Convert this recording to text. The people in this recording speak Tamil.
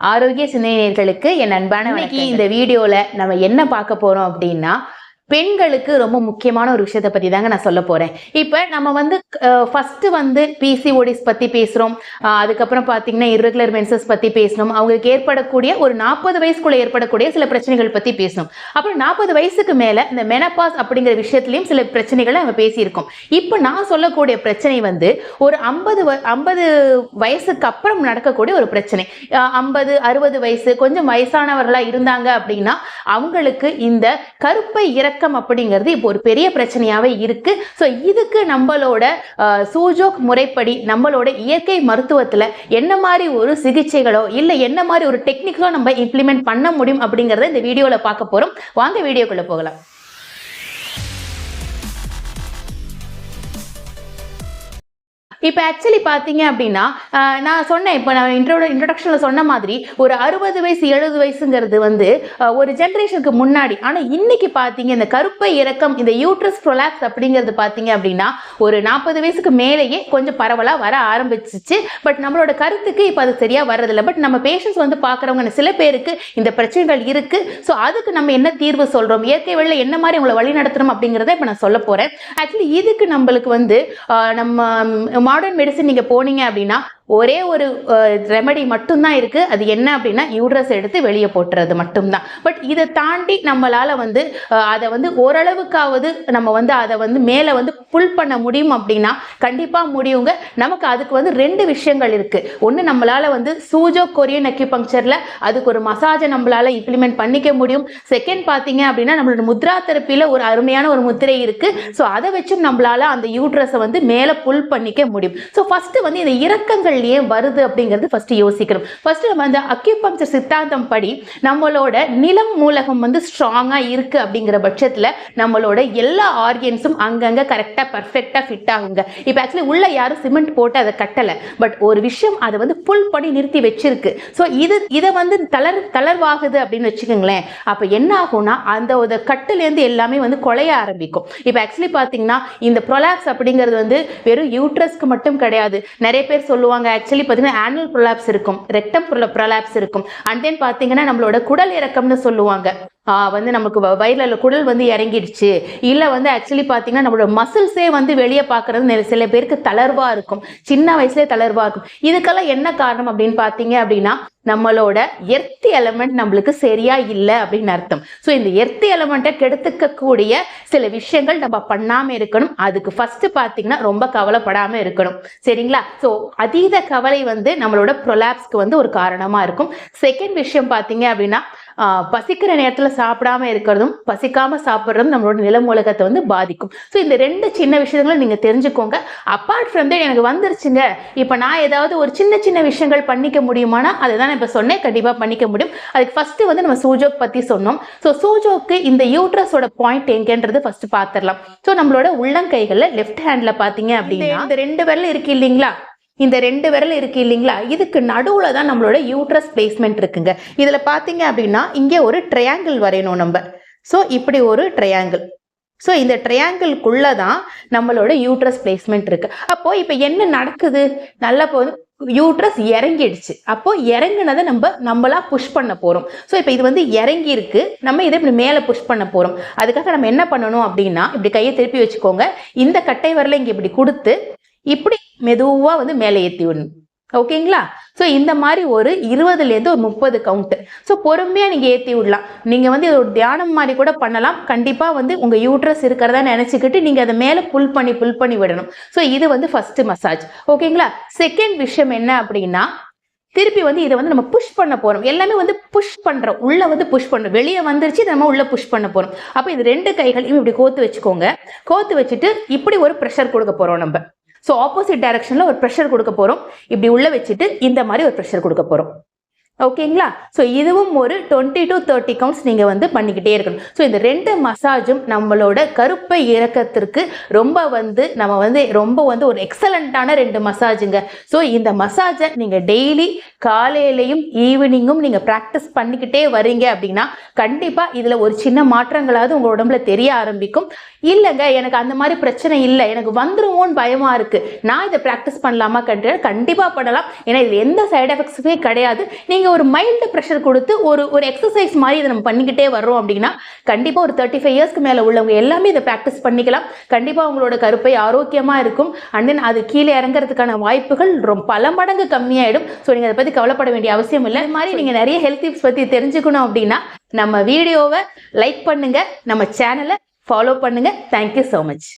ஆரோக்கிய சிந்தனையர்களுக்கு என் அன்பான இன்னைக்கு இந்த வீடியோல நம்ம என்ன பார்க்க போறோம் அப்படின்னா பெண்களுக்கு ரொம்ப முக்கியமான ஒரு விஷயத்தை பத்தி தாங்க நான் சொல்ல போறேன். இப்ப நம்ம வந்து ஃபர்ஸ்ட் வந்து பிசிஓடிஸ் பத்தி பேசுறோம். அதுக்கப்புறம் பாத்தீங்கன்னா irregular மென்சஸ் பத்தி பேசணும் அவங்களுக்கு ஏற்படக்கூடிய ஒரு நாற்பது வயசுக்குள்ள ஏற்படக்கூடிய சில பிரச்சனைகள் பத்தி பேசணும் அப்புறம் நாற்பது வயசுக்கு மேல இந்த மெனப்பாஸ் அப்படிங்கிற விஷயத்திலயும் சில பிரச்சனைகளை நம்ம பேசியிருக்கோம். இப்போ நான் சொல்லக்கூடிய பிரச்சனை வந்து ஒரு ஐம்பது ஐம்பது வயசுக்கு அப்புறம் நடக்கக்கூடிய ஒரு பிரச்சனை. ஐம்பது அறுபது வயசு கொஞ்சம் வயசானவர்களா இருந்தாங்க அப்படின்னா அவங்களுக்கு இந்த கருப்பை இறக்கம் அப்படிங்கிறது இப்போ ஒரு பெரிய பிரச்சனையாகவே இருக்கு. ஸோ இதுக்கு நம்மளோட சூஜோக் முறைப்படி நம்மளோட இயற்கை மருத்துவத்தில் என்ன மாதிரி ஒரு சிகிச்சைகளோ இல்லை என்ன மாதிரி ஒரு டெக்னிக்கலோ நம்ம இம்ப்ளிமெண்ட் பண்ண முடியும் அப்படிங்கிறத இந்த வீடியோவில் பார்க்க போகிறோம் வாங்க வீடியோக்குள்ளே போகலாம். இப்போ ஆக்சுவலி பார்த்தீங்க அப்படின்னா நான் சொன்னேன் இப்போ நான் இன்ட்ரோட இன்ட்ரடக்ஷனில் சொன்ன மாதிரி ஒரு அறுபது வயசு எழுபது வயசுங்கிறது வந்து ஒரு ஜென்ரேஷனுக்கு முன்னாடி. ஆனால் இன்னைக்கு பார்த்தீங்க இந்த கருப்பை இறக்கம் இந்த யூட்ரஸ் ப்ரொலாக்ஸ் அப்படிங்கிறது பார்த்தீங்க அப்படின்னா ஒரு நாற்பது வயசுக்கு மேலேயே கொஞ்சம் பரவலாக வர ஆரம்பிச்சிச்சு. பட் நம்மளோட கருத்துக்கு இப்போ அது சரியாக வர்றதில்ல. பட் நம்ம பேஷண்ட்ஸ் வந்து பார்க்குறவங்க சில பேருக்கு இந்த பிரச்சனைகள் இருக்குது ஸோ அதுக்கு நம்ம என்ன தீர்வு சொல்கிறோம் இயற்கை வழியில் என்ன மாதிரி உங்களை வழி நடத்துகிறோம் அப்படிங்கிறத இப்போ நான் சொல்ல போகிறேன் ஆக்சுவலி இதுக்கு நம்மளுக்கு வந்து நம்ம மாடர்ன் மெடிசன் நீங்கள் போனீங்க அப்படின்னா ஒரே ஒரு ரெமெடி மட்டும்தான் இருக்குது அது என்ன அப்படின்னா யூட்ரஸ் எடுத்து வெளியே போட்டுறது மட்டும்தான். பட் இதை தாண்டி நம்மளால் வந்து அதை வந்து ஓரளவுக்காவது நம்ம வந்து அதை வந்து மேலே வந்து புல் பண்ண முடியும் அப்படின்னா கண்டிப்பாக முடியுங்க. நமக்கு அதுக்கு வந்து ரெண்டு விஷயங்கள் இருக்குது ஒன்று நம்மளால் வந்து சூஜோ கொரியன் அக்யூபங்க்சரில் அதுக்கு ஒரு மசாஜை நம்மளால் இம்ப்ளிமெண்ட் பண்ணிக்க முடியும். செகண்ட் பார்த்தீங்க அப்படின்னா நம்மளோட முத்ரா தெரப்பியில் ஒரு அருமையான ஒரு முத்திரை இருக்குது ஸோ அதை வச்சும் நம்மளால் அந்த யூட்ரஸை வந்து மேலே புல் பண்ணிக்க முடியும். ஸோ ஃபஸ்ட்டு வந்து இந்த இறக்கங்கள் ஏன் வருது அப்படிங்கிறது ஃபஸ்ட்டு யோசிக்கணும். ஃபஸ்ட்டு நம்ம அந்த அக்யூபங்க்சர் சித்தாந்தம் படி நம்மளோட நிலம் மூலகம் வந்து ஸ்ட்ராங்கா இருக்கு அப்படிங்கிற பட்சத்துல நம்மளோட எல்லா ஆர்கன்ஸும் அங்கங்கே கரெக்டா பர்ஃபெக்டாக ஃபிட் ஆகுங்க. இப்போ ஆக்சுவலி உள்ள யாரும் சிமெண்ட் போட்டு அதை கட்டலை. பட் ஒரு விஷயம் அதை வந்து புல் பண்ணி நிறுத்தி வச்சிருக்கு. ஸோ இது இதை வந்து தளர் தளர்வாகுது அப்படின்னு வச்சுக்கோங்களேன். அப்போ என்ன ஆகும்னா அந்த ஒரு கட்டுலேருந்து எல்லாமே வந்து குலைய ஆரம்பிக்கும். இப்போ ஆக்சுவலி பார்த்தீங்கன்னா இந்த ப்ரொலாப்ஸ் அப்படிங்கிறது வந்து வெறும் யூட்ரஸ்க்கு மட்டும் கிடையாது. நிறைய பேர் சொல்லுவாங்க ஆக்சுவலி பார்த்தீங்கன்னா ஆனுவல் ப்ரொலாப்ஸ் இருக்கும். ரெக்டம் ப்ரொலாப்ஸ் இருக்கும். அண்ட் தென் பார்த்தீங்கன்னா நம்மளோட குடல் இறக்கம்னு சொல்லுவாங்க. வந்து நமக்கு வ- குடல் வந்து இறங்கிடுச்சு. இல்லை வந்து ஆக்சுவலி பார்த்தீங்கன்னா நம்மளோட மசில்ஸே வந்து வெளியே பார்க்கறது சில பேருக்கு தளர்வாக இருக்கும். சின்ன வயசுலேயே தளர்வாக இருக்கும். இதுக்கெல்லாம் என்ன காரணம் அப்படின்னு பார்த்தீங்க அப்படின்னா நம்மளோட எர்த் எலமெண்ட் நம்மளுக்கு சரியா இல்லை அப்படின்னு அர்த்தம். ஸோ இந்த எர்த் எலமெண்ட்டை கெடுத்துக்கக்கூடிய சில விஷயங்கள் நம்ம பண்ணாமல் இருக்கணும். அதுக்கு ஃபர்ஸ்ட் பார்த்தீங்கன்னா ரொம்ப கவலைப்படாமல் இருக்கணும். சரிங்களா? ஸோ அதீத கவலை வந்து நம்மளோட ப்ரொலாப்ஸ்க்கு வந்து ஒரு காரணமாக இருக்கும். செகண்ட் விஷயம் பார்த்தீங்க அப்படின்னா பசிக்கிற நேரத்தில் சாப்பிடாம இருக்கிறதும் பசிக்காம சாப்பிட்றதும் நம்மளோட நிலம் உலகத்தை வந்து பாதிக்கும். ஸோ இந்த ரெண்டு சின்ன விஷயங்களும் நீங்கள் தெரிஞ்சுக்கோங்க. அப்பார்ட் ஃப்ரம் தட் எனக்கு வந்துருச்சுங்க. இப்போ நான் ஏதாவது ஒரு சின்ன சின்ன விஷயங்கள் பண்ணிக்க முடியுமானா அதை தான் இப்போ சொன்னேன். கண்டிப்பாக பண்ணிக்க முடியும். அதுக்கு ஃபஸ்ட்டு வந்து நம்ம சூஜோக் பற்றி சொன்னோம். ஸோ சூஜோக்கு இந்த யூட்ரஸோட பாயிண்ட் எங்கன்றது ஃபர்ஸ்ட் பார்த்துடலாம் ஸோ நம்மளோட உள்ளங்கைகளில் லெஃப்ட் ஹேண்டில் பார்த்தீங்க அப்படின்னா இந்த ரெண்டு பேரில் இருக்கு இல்லைங்களா? இந்த ரெண்டு விரல் இருக்கு இல்லைங்களா? இதுக்கு நடுவில் தான் நம்மளோட யூட்ரஸ் பிளேஸ்மெண்ட் இருக்குங்க. இதில் பார்த்தீங்க அப்படின்னா இங்கே ஒரு ட்ரையாங்கிள் வரையணும் நம்ம. ஸோ இப்படி ஒரு ட்ரையாங்கிள் ஸோ இந்த ட்ரையாங்கிள்குள்ளே தான் நம்மளோட யூட்ரஸ் பிளேஸ்மெண்ட் இருக்கு. அப்போ இப்போ என்ன நடக்குது? நல்லா இப்போ யூட்ரஸ் இறங்கிடுச்சு. அப்போ இறங்குனதை நம்ம நம்மளா புஷ் பண்ண போகிறோம் ஸோ இப்போ இது வந்து இறங்கி இருக்கு நம்ம இதை இப்படி மேலே புஷ் பண்ண போகிறோம் அதுக்காக நம்ம என்ன பண்ணணும் அப்படின்னா இப்படி கையை திருப்பி வச்சுக்கோங்க. இந்த கட்டை வரல இங்கே இப்படி கொடுத்து இப்படி மெதுவாக வந்து மேலே ஏற்றி விடணும். ஓகேங்களா? ஸோ இந்த மாதிரி ஒரு இருபதுலேருந்து ஒரு முப்பது கவுண்ட்டு ஸோ பொறுமையாக நீங்கள் ஏற்றி விடலாம். நீங்கள் வந்து இது ஒரு தியானம் மாதிரி கூட பண்ணலாம். கண்டிப்பாக வந்து உங்கள் யூட்ரஸ் இருக்கிறதா நினச்சிக்கிட்டு நீங்கள் அதை மேலே புல் பண்ணி புல் பண்ணி விடணும். ஸோ இது வந்து ஃபஸ்ட்டு மசாஜ் ஓகேங்களா? செகண்ட் விஷயம் என்ன அப்படின்னா திருப்பி வந்து இதை வந்து நம்ம புஷ் பண்ண போகிறோம் எல்லாமே வந்து புஷ் பண்ணுறோம் உள்ளே வந்து புஷ் பண்ணுறோம் வெளியே வந்துருச்சு நம்ம உள்ளே புஷ் பண்ண போகிறோம் அப்போ இது ரெண்டு கைகளையும் இப்படி கோத்து வச்சுக்கோங்க. கோத்து வச்சுட்டு இப்படி ஒரு ப்ரெஷர் கொடுக்க போகிறோம் நம்ம. ஸோ ஆப்போசிட் டைரக்ஷனில் ஒரு ப்ரெஷர் கொடுக்க போகிறோம் இப்படி உள்ளே வச்சுட்டு இந்த மாதிரி ஒரு ப்ரெஷர் கொடுக்க போகிறோம் ஓகேங்களா? ஸோ இதுவும் ஒரு டுவெண்ட்டி டு தேர்ட்டி கவுண்ட்ஸ் நீங்கள் வந்து பண்ணிக்கிட்டே இருக்கணும். ஸோ இந்த ரெண்டு மசாஜும் நம்மளோட கருப்பை இறக்கத்திற்கு ரொம்ப வந்து நம்ம வந்து ரொம்ப வந்து ஒரு எக்ஸலண்ட்டான ரெண்டு மசாஜுங்க ஸோ இந்த மசாஜை நீங்கள் டெய்லி காலையிலையும் ஈவினிங்கும் நீங்கள் ப்ராக்டிஸ் பண்ணிக்கிட்டே வரீங்க அப்படின்னா கண்டிப்பாக இதில் ஒரு சின்ன மாற்றங்களாவது உங்கள் உடம்புல தெரிய ஆரம்பிக்கும். இல்லைங்க எனக்கு அந்த மாதிரி பிரச்சனை இல்லை. எனக்கு வந்துருமோன்னு பயமாக இருக்குது நான் இதை ப்ராக்டிஸ் பண்ணலாமா கண்டிப்பாக பண்ணலாம். ஏன்னா இது எந்த சைட் எஃபெக்ட்ஸுமே கிடையாது. நீங்கள் நீங்கள் ஒரு மைல்டு ப்ரெஷர் கொடுத்து ஒரு ஒரு எக்ஸசைஸ் மாதிரி இதை நம்ம பண்ணிக்கிட்டே வர்றோம் அப்படின்னா கண்டிப்பாக ஒரு தேர்ட்டி ஃபைவ் இயர்ஸ்க்கு மேலே உள்ளவங்க எல்லாமே இதை ப்ராக்டிஸ் பண்ணிக்கலாம். கண்டிப்பாக உங்களோட கருப்பை ஆரோக்கியமாக இருக்கும். அண்ட் தென் அது கீழே இறங்குறதுக்கான வாய்ப்புகள் ரொம்ப பல மடங்கு கம்மியாயிடும். ஸோ நீங்கள் அதை பற்றி கவலைப்பட வேண்டிய அவசியம் இல்லை. இது மாதிரி நீங்கள் நிறைய ஹெல்த் டிப்ஸ் பற்றி தெரிஞ்சுக்கணும் அப்படின்னா நம்ம வீடியோவை லைக் பண்ணுங்க. நம்ம சேனலை ஃபாலோ பண்ணுங்க. Thank you so much